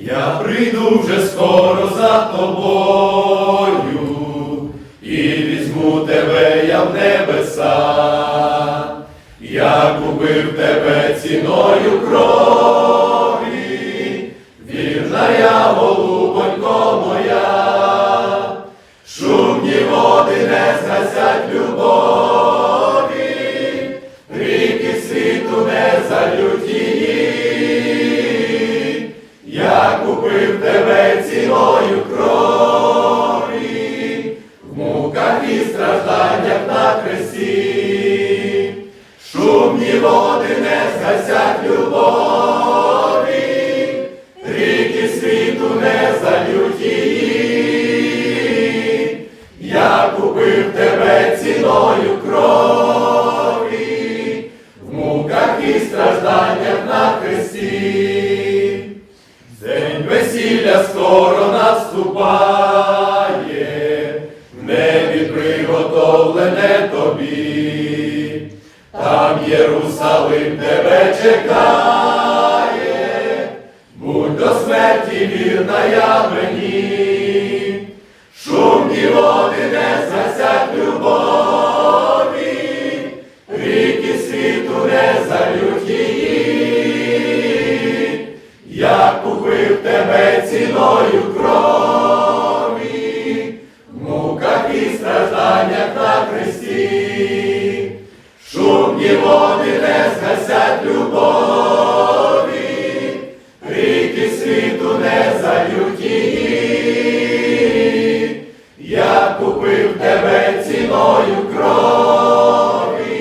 Я прийду вже скоро за тобою і візьму тебе я в небеса. Я купив тебе ціною крові, вірна я, голубонько купив тебе ціною крові, в муках і стражданнях на хресті. Шумні води не згасять любові, ріки світу не залють її. Я купив тебе ціною крові, в муках і стражданнях на хресті. Весілля скоро наступає, небі приготовлене тобі, там Єрусалим тебе чекає, будь до смерті вірна я мені, шумні води не згасять любові, ріки світу не залють її. Я купив тебе ціною крові, в муках і стражданнях на хресті. Шумні води не згасять любові, ріки світу не залють її. Я купив тебе ціною крові,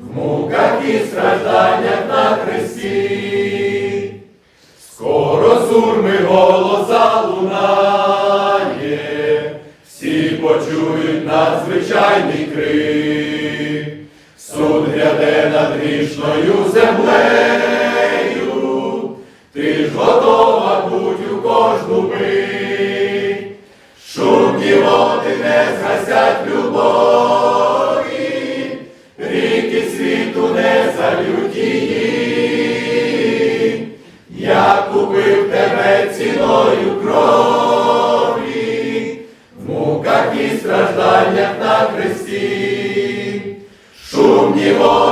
в муках і стражданнях на хресті. Почують надзвичайний крик. Суд гряде над грішною землею, ти ж готова будь у кожну мить. Шумні води не згасять любові, ріки світу не залють її. Я купив тебе ціною крові, на. Шумні води